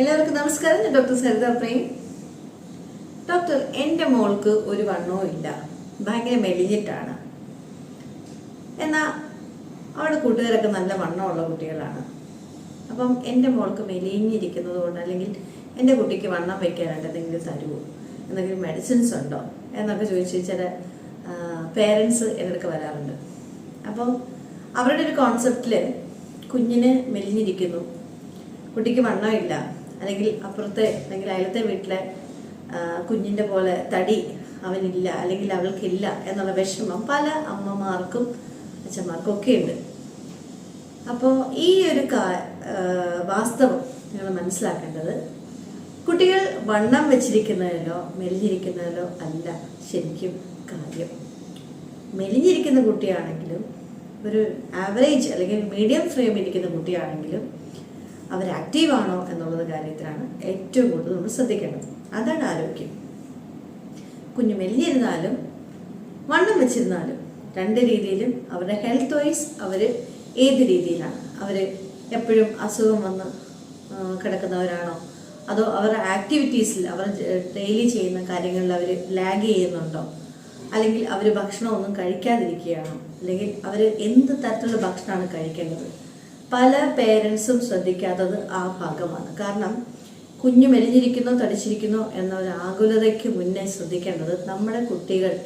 എല്ലാവർക്കും നമസ്കാരം. ഞാൻ ഡോക്ടർ സരിത പ്രേം. ഡോക്ടർ എന്റെ മോൾക്ക് ഒരു വണ്ണവും ഇല്ല. ഭയങ്കര മെലിഞ്ഞിട്ടാണ്. എന്നാൽ അവളുടെ കൂട്ടുകാരൊക്കെ നല്ല വണ്ണമുള്ള കുട്ടികളാണ്. അപ്പം എന്റെ മോൾക്ക് മെലിഞ്ഞിരിക്കുന്നത് കൊണ്ട് അല്ലെങ്കിൽ എന്റെ കുട്ടിക്ക് വണ്ണം വയ്ക്കാനായിട്ട് എന്തെങ്കിലും തരുമോ? എന്തെങ്കിലും മെഡിസിൻസ് ഉണ്ടോ? എന്നൊക്കെ ചോദിച്ച് ചില പേരൻസ് എന്റെ അടുക്ക് വരാറുണ്ട്. അപ്പം അവരുടെ ഒരു കോൺസെപ്റ്റിൽ കുഞ്ഞിന് മെലിഞ്ഞിരിക്കുന്നു. കുട്ടിക്ക് വണ്ണമില്ല. അല്ലെങ്കിൽ അപ്പുറത്തെ അല്ലെങ്കിൽ അയലത്തെ വീട്ടിലെ കുഞ്ഞിന്റെ പോലെ തടി അവനില്ല അല്ലെങ്കിൽ അവൾക്കില്ല എന്നുള്ള വിഷമം പല അമ്മമാർക്കും അച്ഛന്മാർക്കും ഒക്കെ ഉണ്ട്. അപ്പോൾ ഈ ഒരു വാസ്തവം നിങ്ങൾ മനസ്സിലാക്കേണ്ടത് കുട്ടികൾ വണ്ണം വെച്ചിരിക്കുന്നതിലോ മെലിഞ്ഞിരിക്കുന്നതിലോ അല്ല ശരിക്കും കാര്യം. മെലിഞ്ഞിരിക്കുന്ന കുട്ടിയാണെങ്കിലും ഒരു ആവറേജ് അല്ലെങ്കിൽ മീഡിയം ഫ്രെയിം ഇരിക്കുന്ന കുട്ടിയാണെങ്കിലും അവർ ആക്റ്റീവാണോ എന്നുള്ളത് കാര്യത്തിലാണ് ഏറ്റവും കൂടുതൽ നമ്മൾ ശ്രദ്ധിക്കേണ്ടത്. അതാണ് ആരോഗ്യം. കുഞ്ഞു മെലിഞ്ഞിരുന്നാലും വണ്ണം വെച്ചിരുന്നാലും രണ്ട് രീതിയിലും അവരുടെ ഹെൽത്ത് വൈസ് അവർ ഏത് രീതിയിലാണ്? അവർ എപ്പോഴും അസുഖം വന്ന് കിടക്കുന്നവരാണോ? അതോ അവരുടെ ആക്ടിവിറ്റീസിൽ അവർ ഡെയിലി ചെയ്യുന്ന കാര്യങ്ങളിൽ അവർ ലാഗ് ചെയ്യുന്നുണ്ടോ? അല്ലെങ്കിൽ അവർ ഭക്ഷണമൊന്നും കഴിക്കാതിരിക്കുകയാണോ? അല്ലെങ്കിൽ അവർ എന്ത് തരത്തിലുള്ള ഭക്ഷണമാണ് കഴിക്കേണ്ടത്? പല പേരൻസും ശ്രദ്ധിക്കാത്തത് ആ ഭാഗമാണ്. കാരണം കുഞ്ഞു മെലിഞ്ഞിരിക്കുന്നോ തടിച്ചിരിക്കുന്നോ എന്ന ഒരു ആകുലതയ്ക്ക് മുന്നേ ശ്രദ്ധിക്കേണ്ടത് നമ്മുടെ കുട്ടികൾ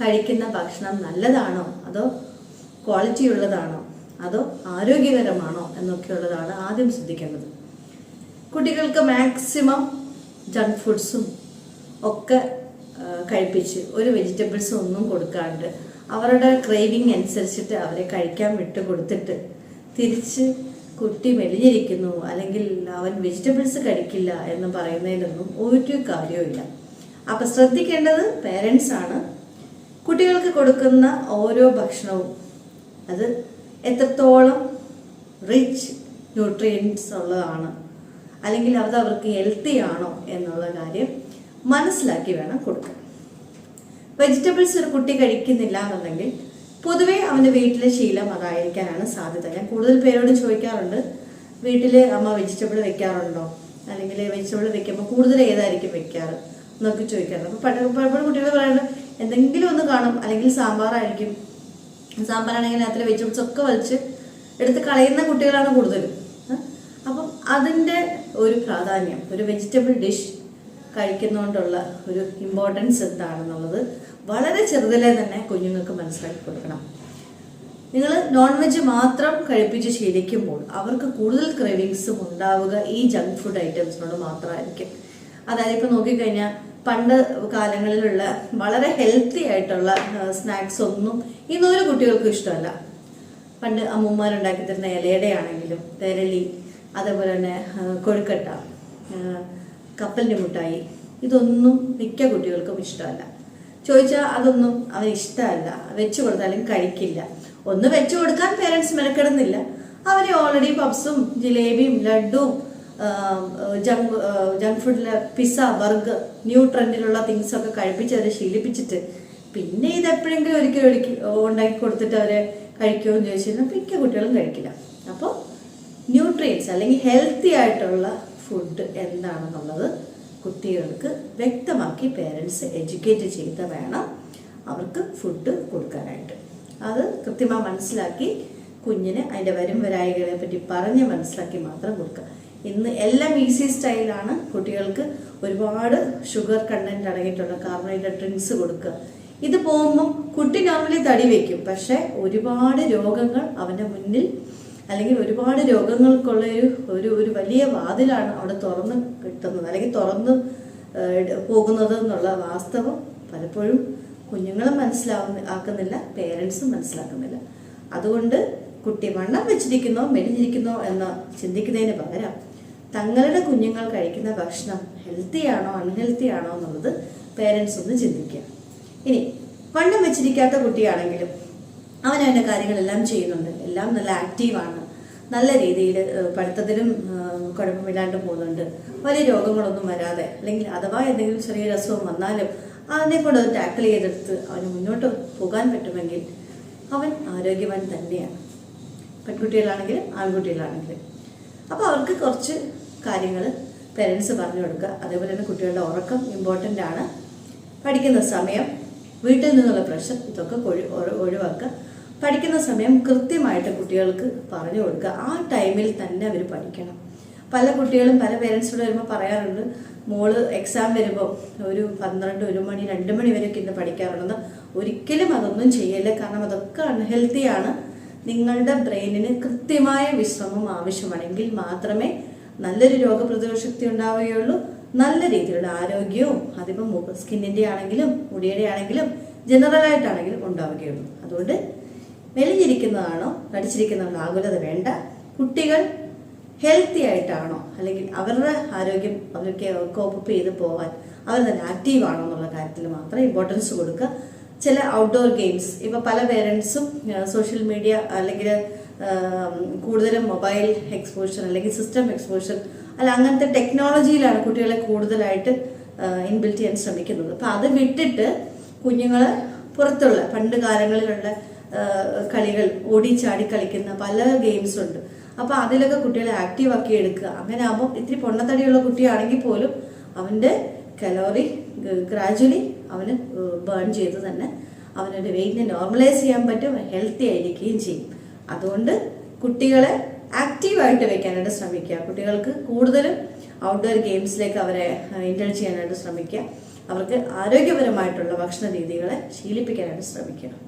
കഴിക്കുന്ന ഭക്ഷണം നല്ലതാണോ? അതോ ക്വാളിറ്റി ഉള്ളതാണോ? അതോ ആരോഗ്യകരമാണോ? എന്നൊക്കെയുള്ളതാണ് ആദ്യം ശ്രദ്ധിക്കേണ്ടത്. കുട്ടികൾക്ക് മാക്സിമം ജങ്ക് ഫുഡ്സും ഒക്കെ കഴിപ്പിച്ച് ഒരു വെജിറ്റബിൾസും ഒന്നും കൊടുക്കാണ്ട് അവരുടെ ക്രേവിങ് അനുസരിച്ചിട്ട് അവരെ കഴിക്കാൻ വിട്ട് കൊടുത്തിട്ട് തിരിച്ച് കുട്ടി മെലിഞ്ഞിരിക്കുന്നു അല്ലെങ്കിൽ അവൻ വെജിറ്റബിൾസ് കഴിക്കില്ല എന്ന് പറയുന്നതിലൊന്നും ഒരു കാര്യവുമില്ല. അപ്പം ശ്രദ്ധിക്കേണ്ടത് പേരൻസ് ആണ്. കുട്ടികൾക്ക് കൊടുക്കുന്ന ഓരോ ഭക്ഷണവും അത് എത്രത്തോളം റിച്ച് ന്യൂട്രിയൻസ് ഉള്ളതാണ് അല്ലെങ്കിൽ അത് അവർക്ക് ഹെൽത്തി ആണോ എന്നുള്ള കാര്യം മനസ്സിലാക്കി വേണം കൊടുക്കാൻ. വെജിറ്റബിൾസ് ഒരു കുട്ടി കഴിക്കുന്നില്ല എന്നുണ്ടെങ്കിൽ പൊതുവേ അവന്റെ വീട്ടിലെ ശീലം അതായിരിക്കാനാണ് സാധ്യത. ഞാൻ കൂടുതൽ പേരോട് ചോദിക്കാറുണ്ട് വീട്ടിൽ അമ്മ വെജിറ്റബിൾ വെക്കാറുണ്ടോ? അല്ലെങ്കിൽ വെജിറ്റബിൾ വെക്കുമ്പോൾ കൂടുതൽ ഏതായിരിക്കും വെക്കാറ്? എന്നൊക്കെ ചോദിക്കാറുണ്ട്. അപ്പോൾ പഠന പലപ്പോഴും കുട്ടികൾ പറയുന്നത് എന്തെങ്കിലും ഒന്ന് കാണും. അല്ലെങ്കിൽ സാമ്പാറായിരിക്കും. സാമ്പാറാണെങ്കിൽ അതിൽ വെജിറ്റബിൾസ് ഒക്കെ വലിച്ച് എടുത്ത് കളയുന്ന കുട്ടികളാണ് കൂടുതലും? അപ്പം അതിന്റെ ഒരു പ്രാധാന്യം ഒരു വെജിറ്റബിൾ ഡിഷ് കഴിക്കുന്നതുകൊണ്ടുള്ള ഒരു ഇമ്പോർട്ടൻസ് എന്താണെന്നുള്ളത് വളരെ ചെറുതിലെ തന്നെ കുഞ്ഞുങ്ങൾക്ക് മനസ്സിലാക്കി കൊടുക്കണം. നിങ്ങൾ നോൺ വെജ് മാത്രം കഴിപ്പിച്ച് ശീലിക്കുമ്പോൾ അവർക്ക് കൂടുതൽ ക്രേവിങ്സും ഉണ്ടാവുക ഈ ജങ്ക് ഫുഡ് ഐറ്റംസിനോട് മാത്രമായിരിക്കും. അതായത് ഇപ്പം നോക്കിക്കഴിഞ്ഞാൽ പണ്ട് കാലങ്ങളിലുള്ള വളരെ ഹെൽത്തി ആയിട്ടുള്ള സ്നാക്സ് ഒന്നും ഇന്നൊരു കുട്ടികൾക്കും ഇഷ്ടമല്ല. പണ്ട് അമ്മൂമ്മമാരുണ്ടാക്കി തരുന്ന ഇലയുടെ ആണെങ്കിലും തെരളി അതേപോലെ തന്നെ കൊഴുക്കട്ട കപ്പലിന്റെ മിഠായി ഇതൊന്നും മിക്ക കുട്ടികൾക്കും ഇഷ്ടമല്ല. ചോദിച്ചാൽ അതൊന്നും അവന് ഇഷ്ടമല്ല. വെച്ചു കൊടുത്താലും കഴിക്കില്ല. ഒന്ന് വെച്ചു കൊടുക്കാൻ പേരൻസ് മെനക്കെടുന്നില്ല. അവർ ഓൾറെഡി പബ്സും ജിലേബിയും ലഡുവും ജങ്ക് ജങ്ക് ഫുഡിലെ പിസ്സ ബർഗ് ന്യൂ ട്രെൻഡിലുള്ള തിങ്സ് ഒക്കെ കഴിപ്പിച്ച് അവരെ ശീലിപ്പിച്ചിട്ട് പിന്നെ ഇത് എപ്പോഴെങ്കിലും ഒരിക്കലും ഒരിക്കൽ ഉണ്ടാക്കി കൊടുത്തിട്ട് അവരെ കഴിക്കുമോ എന്ന് ചോദിച്ചു മിക്ക കുട്ടികളും കഴിക്കില്ല. അപ്പോൾ ന്യൂട്രിയൻസ് അല്ലെങ്കിൽ ഹെൽത്തി ആയിട്ടുള്ള ഫുഡ് എന്താണെന്നുള്ളത് കുട്ടികൾക്ക് വ്യക്തമാക്കി പേരൻസ് എഡ്യൂക്കേറ്റ് ചെയ്ത് വേണം അവർക്ക് ഫുഡ് കൊടുക്കാനായിട്ട്. അത് കൃത്യമായി മനസ്സിലാക്കി കുഞ്ഞിന് അതിന്റെ വരും വരായികളെ പറ്റി പറഞ്ഞ് മനസ്സിലാക്കി മാത്രം കൊടുക്കുക. ഇന്ന് എല്ലാം ഈസി സ്റ്റൈലാണ് കുട്ടികൾക്ക് ഒരുപാട് ഷുഗർ കണ്ടന്റ് അടങ്ങിയിട്ടുള്ള കാർബോഹൈഡ്രേറ്റ് ഡ്രിങ്ക്സ് കൊടുക്കുക. ഇത് പോകുമ്പം കുട്ടി നോർമലി തടി വയ്ക്കും പക്ഷെ ഒരുപാട് രോഗങ്ങൾ അവന്റെ മുന്നിൽ അല്ലെങ്കിൽ ഒരുപാട് രോഗങ്ങൾക്കുള്ള ഒരു ഒരു ഒരു വലിയ വാതിലാണ് അവിടെ തുറന്ന് കിട്ടുന്നത്. അല്ലെങ്കിൽ തുറന്ന് പോകുന്നത് എന്നുള്ള വാസ്തവം പലപ്പോഴും കുഞ്ഞുങ്ങളും മനസ്സിലാവുന്ന ആക്കുന്നില്ല പേരൻസും മനസ്സിലാക്കുന്നില്ല. അതുകൊണ്ട് കുട്ടി വണ്ണം വെച്ചിരിക്കുന്നോ മെലിഞ്ഞിരിക്കുന്നോ എന്ന് ചിന്തിക്കുന്നതിന് പകരം തങ്ങളുടെ കുഞ്ഞുങ്ങൾ കഴിക്കുന്ന ഭക്ഷണം ഹെൽത്തി ആണോ അൺഹെൽത്തി ആണോ എന്നുള്ളത് പേരൻസ് ഒന്ന് ചിന്തിക്കുക. ഇനി വണ്ണം വെച്ചിരിക്കാത്ത കുട്ടിയാണെങ്കിലും അവൻ അവന്റെ കാര്യങ്ങളെല്ലാം ചെയ്യുന്നുണ്ട്. എല്ലാം നല്ല ആക്റ്റീവാണ് നല്ല രീതിയിൽ പഠിത്തത്തിലും കുഴപ്പമില്ലാണ്ട് പോകുന്നുണ്ട്. വലിയ രോഗങ്ങളൊന്നും വരാതെ. അല്ലെങ്കിൽ അഥവാ എന്തെങ്കിലും ചെറിയൊരു അസുഖം വന്നാലും അതിനെ കൊണ്ട് അത് ടാക്കിൾ ചെയ്തെടുത്ത് അവന് മുന്നോട്ട് പോകാൻ പറ്റുമെങ്കിൽ അവൻ ആരോഗ്യവാൻ തന്നെയാണ്. പെൺകുട്ടികളാണെങ്കിലും ആൺകുട്ടികളാണെങ്കിലും. അപ്പോൾ അവർക്ക് കുറച്ച് കാര്യങ്ങൾ പേരൻസ് പറഞ്ഞു കൊടുക്കുക. അതേപോലെ തന്നെ കുട്ടികളുടെ ഉറക്കം ഇമ്പോർട്ടന്റ് ആണ്. പഠിക്കുന്ന സമയം വീട്ടിൽ നിന്നുള്ള പ്രഷർ ഇതൊക്കെ ഒഴി- ഒഴി- ഒഴിവാക്കുക. പഠിക്കുന്ന സമയം കൃത്യമായിട്ട് കുട്ടികൾക്ക് പറഞ്ഞു കൊടുക്കുക. ആ ടൈമിൽ തന്നെ അവർ പഠിക്കണം. പല കുട്ടികളും പല പേരൻസിനോട് വരുമ്പോൾ പറയാറുണ്ട് മോൾ എക്സാം വരുമ്പോൾ ഒരു പന്ത്രണ്ട് ഒരു മണി രണ്ട് മണി വരെയൊക്കെ ഇന്ന് പഠിക്കാറുണ്ടെന്ന് ഒരിക്കലും അതൊന്നും ചെയ്യല്ല. കാരണം അതൊക്കെ അൺഹെൽത്തിയാണ് നിങ്ങളുടെ ബ്രെയിനിന് കൃത്യമായ വിശ്രമം ആവശ്യമാണെങ്കിൽ മാത്രമേ നല്ലൊരു രോഗപ്രതിരോധ ശക്തി ഉണ്ടാവുകയുള്ളൂ. നല്ല രീതിയിലുള്ള ആരോഗ്യവും അതിപ്പോൾ സ്കിന്നിന്റെ ആണെങ്കിലും മുടിയുടെ ആണെങ്കിലും ജനറൽ ആയിട്ടാണെങ്കിലും ഉണ്ടാവുകയുള്ളൂ. അതുകൊണ്ട് മെലിഞ്ഞിരിക്കുന്നതാണോ? തടിച്ചിരിക്കുന്നതാണോ ആകുലത വേണ്ട. കുട്ടികൾ ഹെൽത്തി ആയിട്ടാണോ? അല്ലെങ്കിൽ അവരുടെ ആരോഗ്യം അവർക്ക് കോപ്പപ്പ് ചെയ്ത് പോകാൻ അവർ തന്നെ ആക്റ്റീവ് ആണോ എന്നുള്ള കാര്യത്തിൽ മാത്രം ഇമ്പോർട്ടൻസ് കൊടുക്കുക. ചില ഔട്ട്ഡോർ ഗെയിംസ് ഇപ്പോൾ പല പേരൻസും സോഷ്യൽ മീഡിയ അല്ലെങ്കിൽ കൂടുതലും മൊബൈൽ എക്സ്പോഷർ അല്ലെങ്കിൽ സിസ്റ്റം എക്സ്പോഷർ അല്ല അങ്ങനത്തെ ടെക്നോളജിയിലാണ് കുട്ടികളെ കൂടുതലായിട്ട് ഇൻബിൽറ്റ് ചെയ്യാൻ ശ്രമിക്കുന്നത്. അപ്പം അത് വിട്ടിട്ട് കുഞ്ഞുങ്ങൾ പുറത്തുള്ള പണ്ട് കാലങ്ങളിലുള്ള കളികൾ ഓടിച്ചാടി കളിക്കുന്ന പല ഗെയിംസ് ഉണ്ട്. അപ്പോൾ അതിലൊക്കെ കുട്ടികളെ ആക്റ്റീവ് ആക്കി എടുക്കുക. അങ്ങനെ ആകുമ്പോൾ ഇത്തിരി പൊണ്ണത്തടിയുള്ള കുട്ടിയാണെങ്കിൽ പോലും അവന്റെ കലോറി ഗ്രാജുവലി അവന് ബേൺ ചെയ്ത് തന്നെ അവനൊരു വെയിറ്റിനെ നോർമലൈസ് ചെയ്യാൻ പറ്റും ഹെൽത്തി ആയിരിക്കുകയും ചെയ്യും. അതുകൊണ്ട് കുട്ടികളെ ആക്റ്റീവായിട്ട് വെക്കാനായിട്ട് ശ്രമിക്കുക. കുട്ടികൾക്ക് കൂടുതലും ഔട്ട്ഡോർ ഗെയിംസിലേക്ക് അവരെ ഇന്റേൺ ചെയ്യാനായിട്ട് ശ്രമിക്കുക. അവർക്ക് ആരോഗ്യപരമായിട്ടുള്ള ഭക്ഷണ രീതികളെ ശീലിപ്പിക്കാനായിട്ട് ശ്രമിക്കണം.